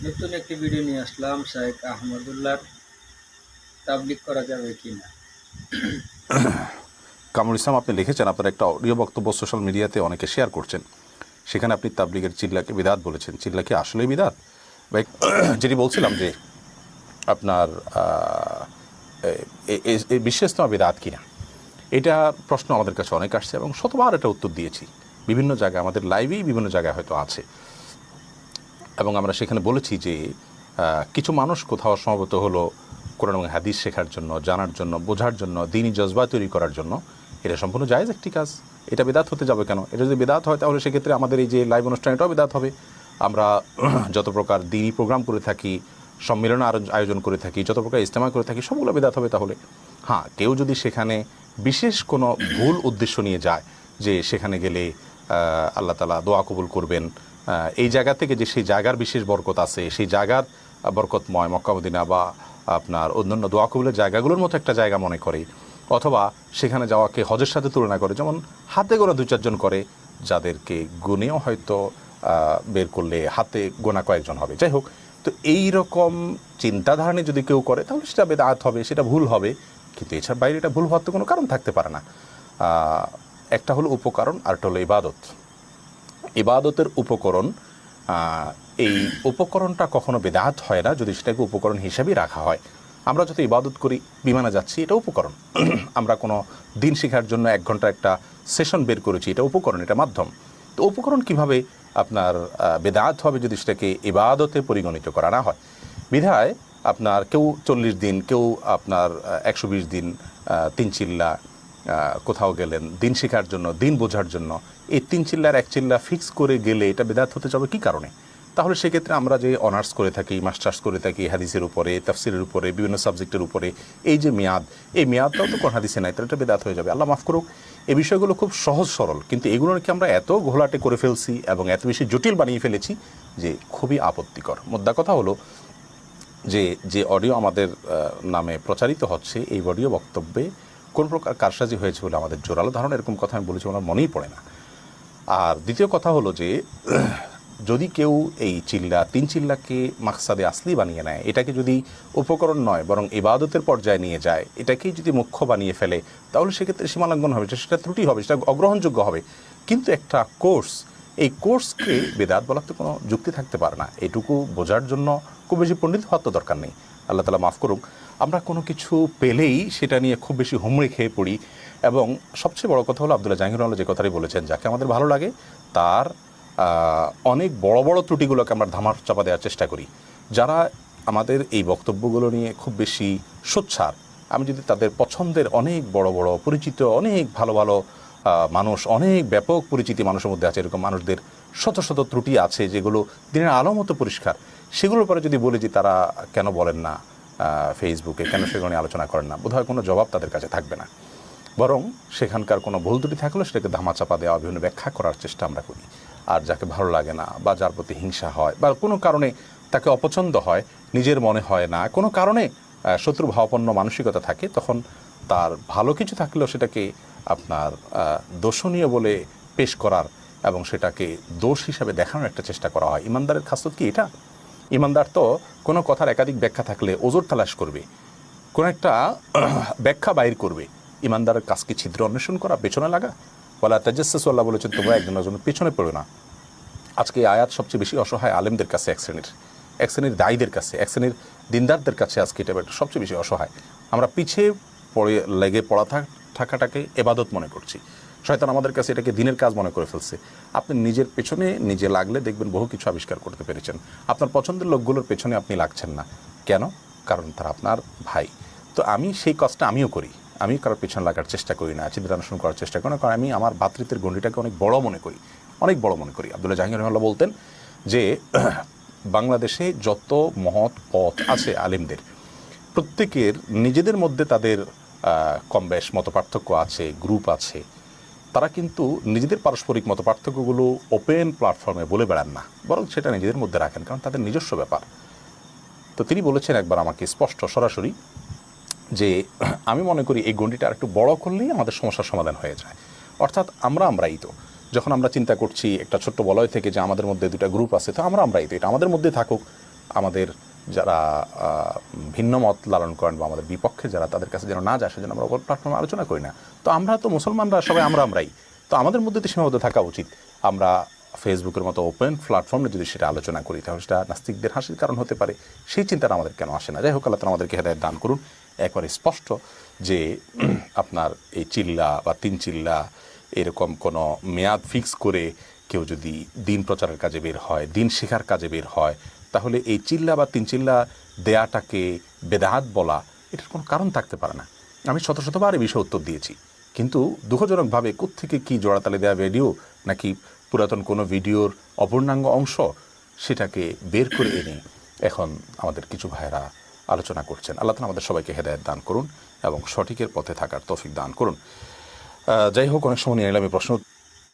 নতুন একটি ভিডিও নিয়ে আসলাম শাহেক আহমদুল্লাহর তাবলিক করা যাবে কি না কামরুল ইসলাম, আপনি লিখেছেন, আপনার একটা অডিও বক্তব্য সোশ্যাল মিডিয়াতে অনেকে শেয়ার করছেন। সেখানে আপনি তাবলিগের চিল্লাকে বিদাত বলেছেন। চিল্লা কি আসলেই বিদাত? যেটি বলছিলাম যে আপনার বিশ্বাস্তমা বিদাত কিনা, এটা প্রশ্ন আমাদের কাছে অনেক আসছে এবং শতবার এটা উত্তর দিয়েছি। বিভিন্ন জায়গায়, আমাদের লাইভেই বিভিন্ন জায়গায় হয়তো আছে। এবং আমরা সেখানে বলেছি যে কিছু মানুষ কোথাও সমবেত হলো কোরআন এবং হাদিস শেখার জন্য, জানার জন্য, বোঝার জন্য দিনই জজবা তৈরি করার জন্য। এটা সম্পূর্ণ জায়েজ একটি কাজ। এটা বেদাত হতে যাবে কেন? এটা যদি বেদাত হয়, তাহলে সেক্ষেত্রে আমাদের এই যে লাইভ অনুষ্ঠান, এটাও বেদাত হবে। আমরা যত প্রকার দিনই প্রোগ্রাম করে থাকি, সম্মেলন আয়োজন করে থাকি, যত প্রকার ইজতেমা করে থাকি, সবগুলো বেদাত হবে তাহলে। হ্যাঁ কেউ যদি সেখানে বিশেষ কোনো ভুল উদ্দেশ্য নিয়ে যায়, যে সেখানে গেলে আল্লাহ তালা দোয়া কবুল করবেন এই জায়গা থেকে যে সেই জায়গার বিশেষ বরকত আছে, সেই জায়গার বরকতময় মক্কামদিনা বা আপনার অন্যান্য দোয়া কবুলের জায়গাগুলোর মতো একটা জায়গা মনে করে। অথবা সেখানে যাওয়াকে হজের সাথে তুলনা করে, যেমন হাতে গোনা দু চারজন করে, যাদেরকে গুনেও হয়তো বের করলে হাতে গোনা কয়েকজন হবে। যাই হোক, তো এই রকম চিন্তাধারণে যদি কেউ করে, তাহলে সেটা বেদাত হবে, সেটা ভুল হবে। কিন্তু এছাড়া বাইরে এটা ভুল হওয়ার তো কোনো কারণ থাকতে পারে না। একটা হলো উপকরণ আর একটা হলো ইবাদত। ইবাদতের উপকরণ এই উপকরণটা কখনো বেদাত হয় না যদি সেটাকে উপকরণ হিসেবেই রাখা হয়। আমরা যত ইবাদত করি, বিমানে যাচ্ছি, এটা উপকরণ। আমরা কোনো দিন শেখার জন্য এক ঘণ্টা একটা সেশন বের করেছি, এটা উপকরণ, এটা মাধ্যম। তো উপকরণ কীভাবে আপনার বেদাত হবে যদি সেটাকে ইবাদতে পরিগণিত করা না হয়? বিধায় আপনার কেউ চল্লিশ দিন, কেউ আপনার একশো বিশ দিন তিন চিল্লা কোথাও গেলেন, দিন শেখার জন্য, দিন বোঝার জন্য, এই তিন চিল্লার, এক চিল্লা ফিক্স করে গেলে এটা বেদাত হতে যাবে কী কারণে? তাহলে সেক্ষেত্রে আমরা যে অনার্স করে থাকি মাস্টার্স করে থাকি, হাদিসের উপরে, তাফসিরের উপরে, বিভিন্ন সাবজেক্টের উপরে, এই যে মেয়াদ, এই মেয়াদটাও তো কোন হাদিসে নাই, তাহলে এটা বেদাত হয়ে যাবে। আল্লাহ মাফ করুক, এই বিষয়গুলো খুব সহজ সরল, কিন্তু এগুলো এগুলোকে আমরা এত ঘোলাটে করে ফেলছি এবং এত বেশি জটিল বানিয়ে ফেলেছি যে খুবই আপত্তিকর। মোদ্দা কথা হলো যে যে অডিও আমাদের নামে প্রচারিত হচ্ছে, এই অডিও বক্তব্যে কোন প্রকার কারসাজি হয়েছে বলে আমাদের জোরালো ধারণা? এরকম কথা আমি বলেছি আমার মনেই পড়ে না। আর দ্বিতীয় কথা হলো যে, যদি কেউ এই চিল্লা, তিন চিল্লাকে মাকসাদে আসলি বানিয়ে নেয়, এটাকে যদি উপকরণ নয়, বরং ইবাদতের পর্যায়ে নিয়ে যায়, এটাকেই যদি মুখ্য বানিয়ে ফেলে, তাহলে সেক্ষেত্রে সীমালঙ্ঘন হবে, সেটা ত্রুটি হবে, সেটা অগ্রহণযোগ্য হবে। কিন্তু একটা কোর্স এই কোর্সকে বেদাত বলার তো কোনো যুক্তি থাকতে পারে না। এটুকু বোঝার জন্য খুব বেশি পণ্ডিত হওয়ার তো দরকার নেই। আল্লাহ তালা মাফ করুক। আমরা কোনো কিছু পেলেই সেটা নিয়ে খুব বেশি হুমড়ি খেয়ে পড়ি এবং সবচেয়ে বড় কথা হলো আবদুল্লাহ জাহিরুল্লাহ যে কথাটাই বলেছেন, যাকে আমাদের ভালো লাগে, তার অনেক বড় বড় ত্রুটিগুলোকে আমরা ধামার চাপা দেওয়ার চেষ্টা করি। যারা আমাদের এই বক্তব্যগুলো নিয়ে খুব বেশি সোচ্ছার আমি যদি তাদের পছন্দের অনেক বড় বড়, পরিচিত অনেক ভালো ভালো মানুষ অনেক ব্যাপক পরিচিতি মানুষের মধ্যে আছে এরকম মানুষদের শত শত ত্রুটি আছে যেগুলো দিনের আলো মতো পরিষ্কার। সেগুলোর পরে যদি বলি যে তারা কেন বলেন না ফেসবুকে কেন সেগুলো নিয়ে আলোচনা করেন না বোধহয় কোনো জবাব তাদের কাছে থাকবে না। বরং সেখানকার কোনো ভুল ত্রুটি থাকলেও সেটাকে ধামাচাপা দেওয়া বিভিন্ন ব্যাখ্যা করার চেষ্টা আমরা করি। আর যাকে ভালো লাগে না বা যার প্রতি হিংসা হয় বা কোনো কারণে তাকে অপছন্দ হয় নিজের মনে হয় না কোনো কারণে আহ, শত্রু ভাবাপন্ন মানসিকতা থাকে তখন তার ভালো কিছু থাকলেও সেটাকে আপনার দোষণীয় বলে পেশ করার এবং সেটাকে দোষ হিসাবে দেখানোর একটা চেষ্টা করা হয়। ইমানদারের খাসত কি এটা? ইমানদার তো কোনো কথার একাধিক ব্যাখ্যা থাকলে ওজোর তালাশ করবে, কোনো একটা ব্যাখ্যা বাইর করবে। ইমানদারের কাজকে ছিদ্র অন্বেষণ করা, পেছনে লাগা? বলা তাজাসু আল্লাহ বলেছেন, তোমরা একজন একজন পেছনে পড়ো না। আজকে আয়াত সবচেয়ে বেশি অসহায় আলেমদের কাছে, এক শ্রেণির এক শ্রেণির দায়ীদের কাছে, এক শ্রেণির দিনদারদের কাছে আজকে এটা সবচেয়ে বেশি অসহায়। আমরা পিছিয়ে পড়ে, লেগে পড়া থাক- থাকাটাকে এবাদত মনে করছি। শয়তান আমাদের কাছে এটাকে দিনের কাজ মনে করে ফেলছে। আপনি নিজের পেছনে নিজে লাগলে দেখবেন বহু কিছু আবিষ্কার করতে পেরেছেন। আপনার পছন্দের লোকগুলোর পেছনে আপনি লাগছেন না। কেন? কারণ তারা আপনার ভাই। তো আমি সেই কাজটা আমিও করি। আমি কারোর পেছনে লাগার চেষ্টা করি না চিন্তানুসরণ করার চেষ্টা করি না। কারণ আমি আমার ভাতৃত্বের গণ্ডিটাকে অনেক বড় মনে করি। অনেক বড় মনে করি। আবদুল্লাহ জাহাঙ্গীর রহমাল্লাহ বলতেন যে, বাংলাদেশে যত মহৎ পথ আছে আলেমদের, প্রত্যেকের নিজেদের মধ্যে তাদের কম বেশ মত পার্থক্য আছে গ্রুপ আছে। তারা কিন্তু নিজেদের পারস্পরিক মত পার্থক্যগুলো ওপেন প্ল্যাটফর্মে বলে বেড়ান না, বরং সেটা নিজেদের মধ্যে রাখেন, কারণ তাদের নিজস্ব ব্যাপার। তো তিনি বলেছেন একবার আমাকে স্পষ্ট সরাসরি যে, আমি মনে করি এই গণ্ডিটা একটু বড় করলেই আমাদের সমস্যার সমাধান হয়ে যায়। অর্থাৎ আমরা আমরাই তো। যখন আমরা চিন্তা করছি একটা ছোট্ট বলয় থেকে যে আমাদের মধ্যে দুটা গ্রুপ আছে, তো আমরা আমরাই তো। এটা আমাদের মধ্যে থাকুক, আমাদের যারা ভিন্ন মত লালন করেন বা আমাদের বিপক্ষে যারা তাদের কাছে যেন না যায়, সেজন্য আমরা প্ল্যাটফর্মে আলোচনা করি না। তো আমরা তো মুসলমানরা সবাই আমরা আমরাই। তো আমাদের মধ্যে তো সীমাবদ্ধ থাকা উচিত। আমরা ফেসবুকের মতো ওপেন প্ল্যাটফর্মে যদি সেটা আলোচনা করি, তাহলে সেটা নাস্তিকদের হাসির কারণ হতে পারে। সেই চিন্তাটা আমাদের কেন আসে না? যাই হোক, আল্লাহ আমাদেরকে হেদায়ত দান করুন। একবারে স্পষ্ট যে আপনার এই চিল্লা বা তিন চিল্লা এরকম কোনো মেয়াদ ফিক্স করে কেউ যদি দিন প্রচারের কাজে বের হয়, দিন শেখার কাজে বের হয় তাহলে এই চিল্লা বা তিন চিল্লা দেয়াটাকে বেদাহাত বলা, এটার কোনো কারণ থাকতে পারে না। আমি শত শতবার এই বিষয়ে উত্তর দিয়েছি। কিন্তু দুঃখজনকভাবে কোত্থেকে কি জোড়াতালে দেওয়া ভিডিও নাকি পুরাতন কোনো ভিডিওর অপূর্ণাঙ্গ অংশ সেটাকে বের করে এনে এখন আমাদের কিছু ভাইয়েরা আলোচনা করছেন। আল্লাহ তালা আমাদের সবাইকে হেদায়ত দান করুন এবং সঠিকের পথে থাকার তৌফিক দান করুন। যাই হোক, অনেক সময় নিয়ে নিলাম প্রশ্ন